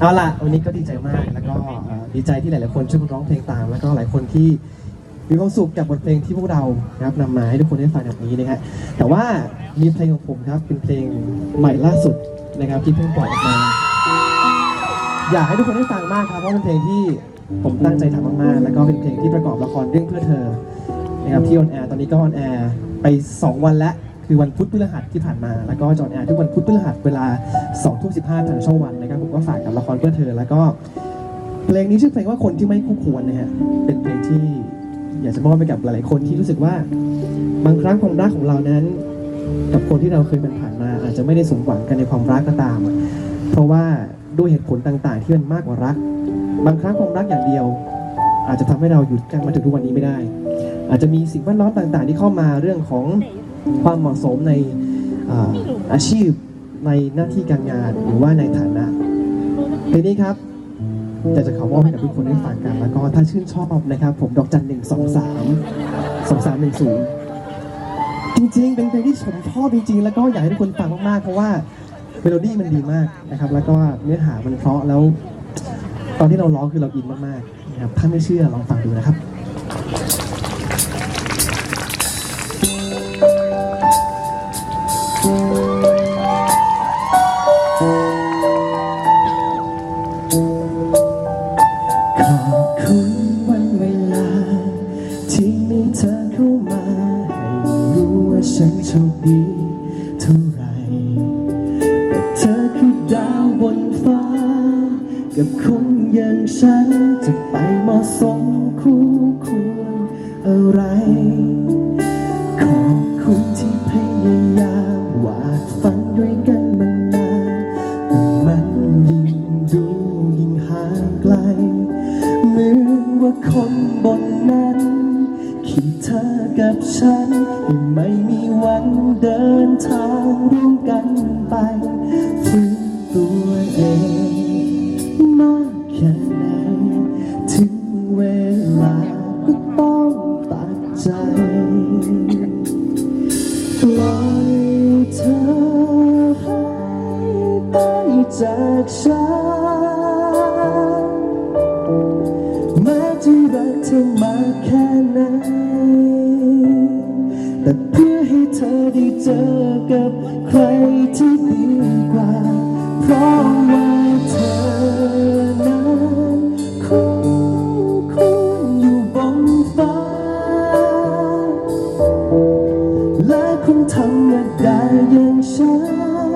เอาล่ะวันนี้ก็ดีใจมากแล้วก็เอ่อดีใจที่หลาย ๆ คนช่วยกันร้องเพลงตาม แล้วก็หลายคนที่มีความสุขกับบทเพลงที่พวกเรานะครับนำมาให้ทุกคนได้ฟังแบบนี้นะฮะแต่ว่ามีเพลงของผมครับเป็นเพลงใหม่ล่าสุดนะครับที่เพิ่งปล่อยออกมา อยากให้ทุกคนได้ฟังมากครับเพราะเป็นเพลงที่ผมตั้งใจทำมากๆแล้วก็เป็นเพลงที่ประกอบละครเรื่องเพื่อเธอนะครับที่ออนแอร์ตอนนี้ก็ออนแอร์ไป 2 วันแล้ว คือวันพุธพฤหัสที่ผ่านมา แล้วก็จออนแอร์ทุกวันพุธพฤหัสเวลา2ทุ่ม15ทางช่องวันนะครับผมก็ฝากกับละครเพื่อเธอ แล้วก็เพลงนี้ชื่อเพลงว่าคนที่ไม่คู่ควรนะฮะเป็นเพลงที่อยากจะมอบไปกับหลายๆคนที่รู้สึกว่า บางครั้งความรักของเรานั้น กับคนที่เราเคยเป็นผ่านมา อาจจะไม่ได้สมหวังกันในความรักก็ตาม เพราะว่าด้วยเหตุผลต่างๆ ที่มันมากกว่ารัก บางครั้งความรักอย่างเดียว อาจจะทำให้เราหยุดกันมาถึงทุกวันนี้ไม่ได้ อาจจะมีสิ่งแวดล้อมต่างๆ ที่เข้ามาเรื่องของ ความเหมาะสมในอาอาชีพในหน้าที่การงานหรือว่าในฐานะเพลงนี้ครับอยากจะขอมอบให้กับทุกคนได้ฟังกัน แล้วก็ถ้าชื่นชอบนะครับ ผมดอกจันหนึ่งสองสามสองสามหนึ่งศูนย์จริงๆ เป็นเพลงที่ผมชอบจริงๆ แล้วก็อยากให้ทุกคนฟังมากๆ เพราะว่าเมโลดี้มันดีมากนะครับ แล้วก็เนื้อหามันเพราะแล้ว ตอนที่เราร้องคือเราอินมากๆนะครับถ้าไม่เชื่อลองฟังดูนะครับ คุณวันเวลา ที่มีเธอเข้ามา ให้รู้ว่าฉันโชคดีเท่าไรแต่เธอคือดาวบนฟ้า กับคนอย่างฉันจะไปเหมาะสมคู่ควรอะไร ขอบคุณที่พยายามวาดฝันด้วยกัน ฉันไม่มีวันเดินทางร่วมกันไปฟื้นตัวเองมากแค่ไหนถึงเวลาก็ต้องตัดใจปล่อยเธอให้ไปจากฉันแม้จะรักเธอมากแค่ไหน ได้เจอกับใครที่ดีกว่า เพราะว่าเธอนั้นคงคงอยู่บนฟ้า และคนธรรมดาอย่างฉัน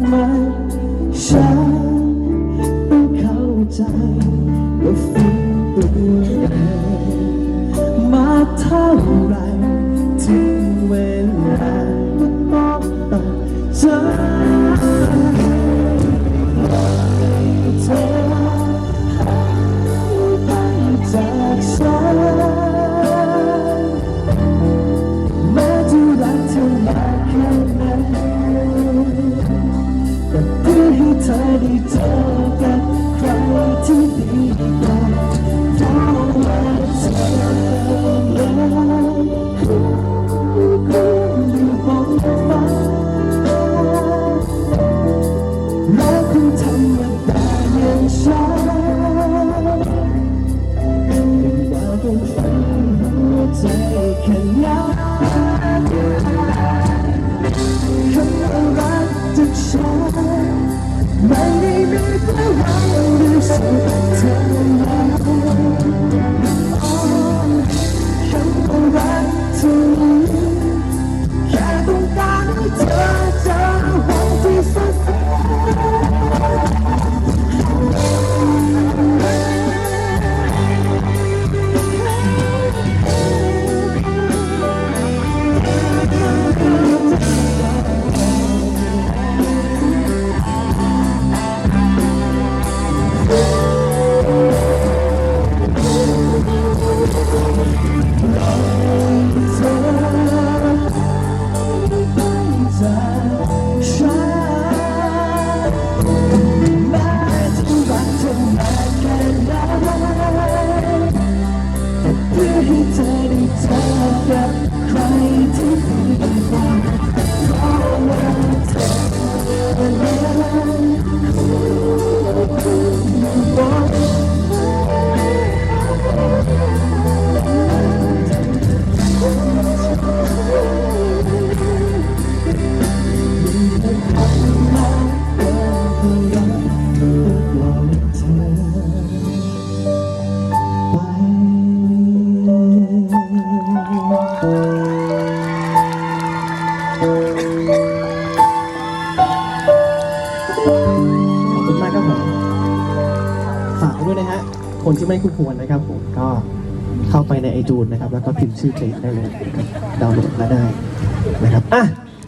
การพูดมันฉัน แค่นั้วคำว่ารักจากฉันไม่ได้มีแค่เราหรือสุดเธอ ด้วยนะฮะ คนที่ไม่คู่ควรนะครับผมก็เข้าไปในไอจูนนะครับ แล้วก็พิมพ์ชื่อเพลงได้เลยดาวน์โหลดมาได้นะครับอะ